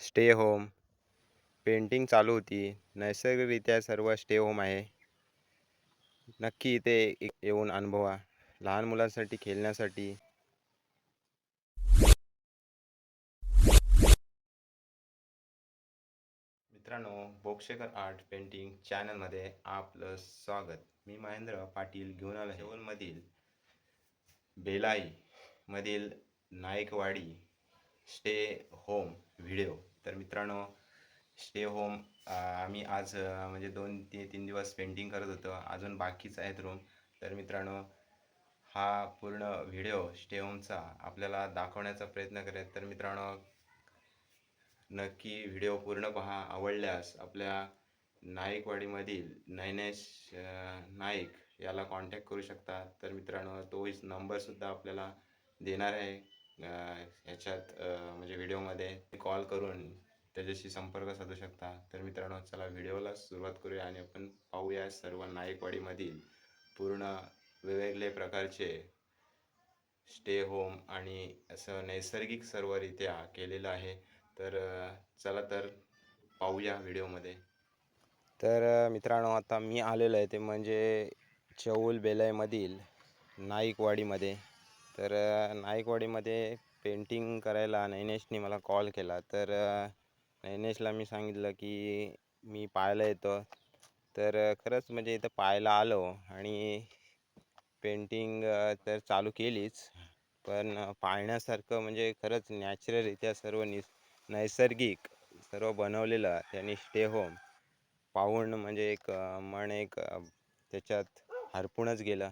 Stay home painting चालू होती. नैसर्गिकरित्या सर्व स्टे होम आहे. नक्की इथे एक येऊन अनुभवा. लहान मुलांसाठी खेळण्यासाठी. मित्रांनो बोक्षेकर आर्ट पेंटिंग चॅनलमध्ये आपलं स्वागत. मी महेंद्र पाटील घेऊन आलो शेवलमधील बेलाई मधील नायकवाडी स्टे होम व्हिडिओ. तर मित्रांनो स्टे होम आम्ही आज म्हणजे दोन ते तीन दिवस पेंटिंग करत होतो. अजून बाकीच आहेत रूम तर मित्रांनो हा पूर्ण व्हिडिओ स्टे होमचा आपल्याला दाखवण्याचा प्रयत्न करेल. तर मित्रांनो नक्की व्हिडिओ पूर्ण पहा. आवडल्यास आपल्या नाईकवाडीमधील नैनेश नाईक याला कॉन्टॅक्ट करू शकता. तर मित्रांनो तो नंबरसुद्धा आपल्याला देणार आहे. ह्याच्यात म्हणजे व्हिडिओमध्ये कॉल करून त्याच्याशी संपर्क साधू शकता. तर मित्रांनो चला व्हिडिओला सुरुवात करूया आणि आपण पाहूया सर्व नाईकवाडीमधील पूर्ण वेगवेगळे प्रकारचे स्टे होम आणि असं नैसर्गिक सर्वरित्या केलेलं आहे. तर चला तर पाहूया व्हिडिओमध्ये. तर मित्रांनो आता मी आलेलो आहे ते म्हणजे चौल बेलाईमधील नाईकवाडीमध्ये. तर नाईकवाडीमध्ये पेंटिंग करायला नैनेशने मला कॉल केला. तर नैनेशला मी सांगितलं की मी पाहायला येतो. तर खरंच म्हणजे इथं पाहायला आलो आणि पेंटिंग तर चालू केलीच. पण पाहण्यासारखं म्हणजे खरंच नॅचरलरित्या सर्व निस नैसर्गिक सर्व बनवलेलं त्यांनी स्टे होम पाहून म्हणजे एक मन एक त्याच्यात हरपूनच गेलं.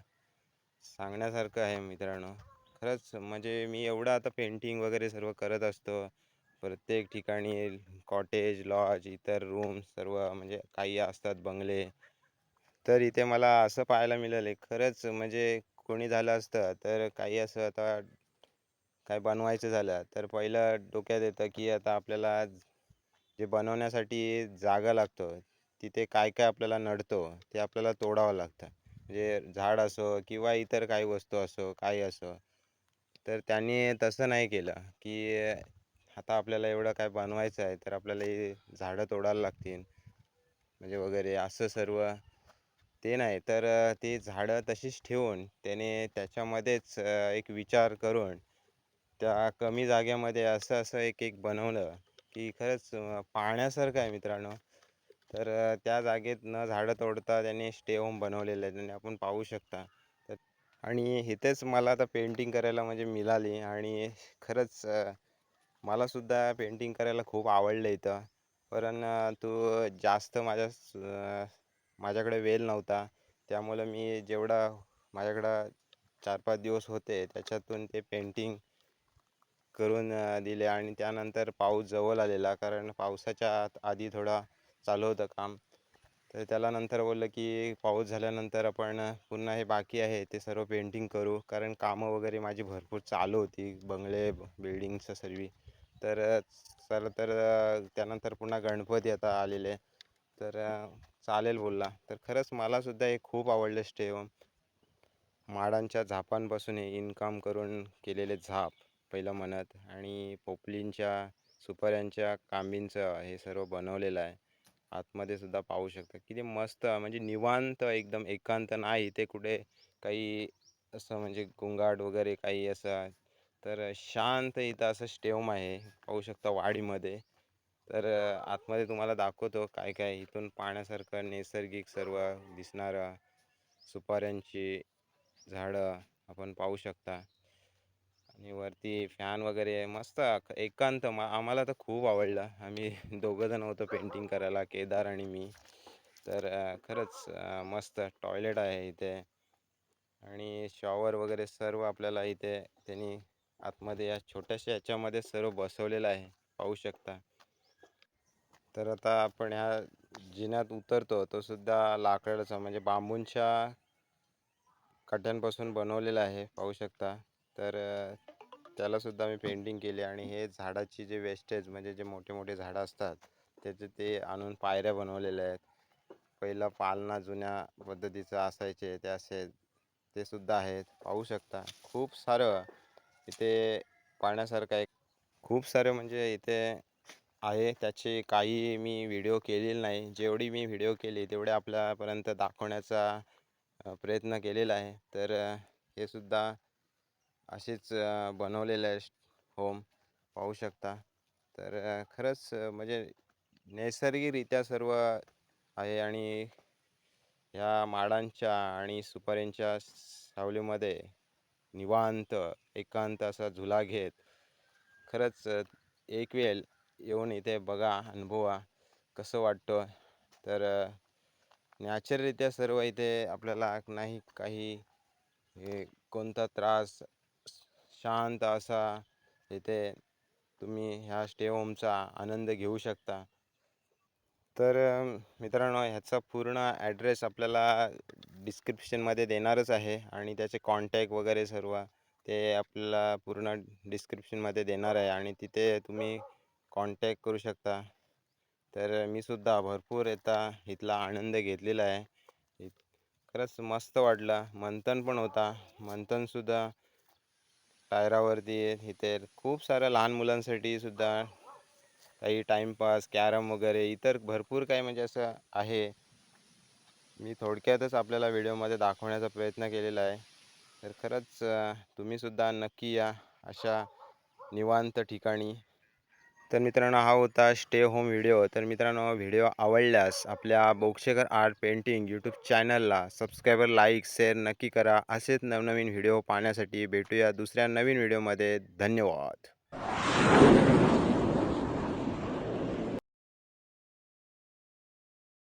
सांगण्यासारखं आहे मित्रांनो. खरंच म्हणजे मी एवढं आता पेंटिंग वगैरे सर्व करत असतो. प्रत्येक ठिकाणी कॉटेज लॉज इतर रूम सर्व म्हणजे काही असतात बंगले. तर इथे मला असं पाहायला मिळालं खरंच म्हणजे कोणी झालं असतं तर काही असं आता काय बनवायचं झालं तर पहिलं डोक्यात येतं की आता आपल्याला जे बनवण्यासाठी जागा लागतो तिथे काय काय आपल्याला नडतो ते आपल्याला तोडावं लागतं. म्हणजे झाड असो किंवा इतर काही वस्तू असो काही असो. तर त्यांनी तसं नाही केलं की आता आपल्याला एवढं काय बनवायचं आहे तर आपल्याला हे झाडं तोडायला लागतील म्हणजे वगैरे असं सर्व ते नाही. तर ती झाडं तशीच ठेवून त्याने त्याच्यामध्येच एक विचार करून त्या कमी जागेमध्ये असं असं एक एक बनवलं की खरंच पाहण्यासारखं आहे मित्रांनो. तर त्या जागेत न झाडं तोडता त्याने स्टे होम बनवलेलं आहे त्यांनी आपण पाहू शकता. आणि इथेच मला आता पेंटिंग करायला म्हणजे मिळाली आणि खरंच मलासुद्धा पेंटिंग करायला खूप आवडलं इथं. परंतु जास्त माझ्या माझ्याकडे वेळ नव्हता. त्यामुळं मी जेवढा माझ्याकडं चार पाच दिवस होते त्याच्यातून ते पेंटिंग करून दिले आणि त्यानंतर पाऊस जवळ आलेला. कारण पावसाच्या आत आधी थोडा चालू होतं काम. तर त्याला नंतर बोललं की पाऊस झाल्यानंतर आपण पुन्हा हे बाकी आहे ते सर्व पेंटिंग करू. कारण कामं वगैरे माझी भरपूर चालू होती बंगले बिल्डिंगचं सर्व. तर चला तर त्यानंतर पुन्हा गणपती आता आलेले. तर चालेल बोलला. तर खरंच मलासुद्धा हे खूप आवडलं स्टे होम माडांच्या झापांपासून हे इन्कम करून केलेले झाप पहिलं म्हणत. आणि पोपलींच्या सुपाऱ्यांच्या कांबींचं हे सर्व बनवलेलं आहे. आतमध्ये सुद्धा पाहू शकता किती मस्त म्हणजे निवांत एकदम एकांत नाही. ते कुठे काही असं म्हणजे गोंगाट वगैरे काही असं. तर शांत इथं असं स्टेम आहे. पाहू शकता वाडीमध्ये. तर आतमध्ये तुम्हाला दाखवतो काय काय इथून पाण्यासारखं नैसर्गिक सर्व दिसणारं सुपाऱ्यांची झाडं आपण पाहू शकता. आणि वरती फॅन वगैरे मस्त एकांत मा- आम्हाला तर खूप आवडलं. आम्ही दोघंजण होतो पेंटिंग करायला केदार आणि मी. तर खरंच मस्त टॉयलेट आहे इथे. आणि शॉवर वगैरे सर्व आपल्याला इथे त्यांनी आतमध्ये या छोट्याशा याच्यामध्ये सर्व बसवलेलं आहे पाहू शकता. तर आता आपण ह्या जिन्यात उतरतो तो सुद्धा लाकडाचा म्हणजे बांबूंच्या कट्यांपासून बनवलेला आहे पाहू शकता. तर त्यालासुद्धा त्याला सुद्धा मी पेंटिंग केली आणि हे झाडाची जे वेस्टेज म्हणजे जे मोठे मोठे झाडं असतात त्याचे ते आणून पायऱ्या बनवलेल्या आहेत. पहिलं पालना जुन्या पद्धतीचं असायचे ते असे ते सुद्धा आहेत. पाहू शकता खूप सारं इथे पाहण्यासारखं आहे. खूप सारं म्हणजे इथे आहे त्याचे काही मी व्हिडिओ केलेले नाही. जेवढी मी व्हिडिओ केली तेवढे आपल्यापर्यंत दाखवण्याचा प्रयत्न केलेला आहे. तर हे सुद्धा असेच बनवलेलं आहे होम पाहू शकता. तर खरंच म्हणजे नैसर्गिकरित्या सर्व आहे आणि ह्या माडांच्या आणि सुपाऱ्यांच्या सावलीमध्ये निवांत एकांत असा झुला घेत खरंच एक वेळ येऊन इथे बघा अनुभवा कसं वाटतं तर नॅचररित्या सर्व इथे आपल्याला नाही काही हे कोणता त्रास शांत असा इथे तुम्ही ह्या स्टे होमचा आनंद घेऊ शकता. तर मित्रांनो ह्याचा पूर्ण ॲड्रेस आपल्याला डिस्क्रिप्शनमध्ये देणारच आहे आणि त्याचे कॉन्टॅक्ट वगैरे सर्व ते आपल्याला पूर्ण डिस्क्रिप्शनमध्ये देणार आहे आणि तिथे तुम्ही कॉन्टॅक्ट करू शकता. तर मी सुद्धा भरपूर येता इथला आनंद घेतलेला आहे. खरंच मस्त वाटला. मंथन पण होता. मंथनसुद्धा टायरावरती इथे खूप साऱ्या लहान मुलांसाठी सुद्धा काही टाईमपास कॅरम वगैरे इतर भरपूर काही म्हणजे असं आहे. मी थोडक्यातच आपल्याला व्हिडिओमध्ये दाखवण्याचा प्रयत्न केलेला आहे. तर खरंच तुम्हीसुद्धा नक्की या अशा निवांत ठिकाणी. तर मित्रांनो हा होता स्टे होम व्हिडिओ. तर मित्रांनो व्हिडिओ आवडल्यास आपल्या बोक्षेकर आर्ट पेंटिंग यूट्यूब चॅनलला सबस्क्रायबर लाईक शेअर नक्की करा. असेच नवनवीन व्हिडिओ पाहण्यासाठी भेटूया दुसऱ्या नवीन व्हिडिओमध्ये. धन्यवाद.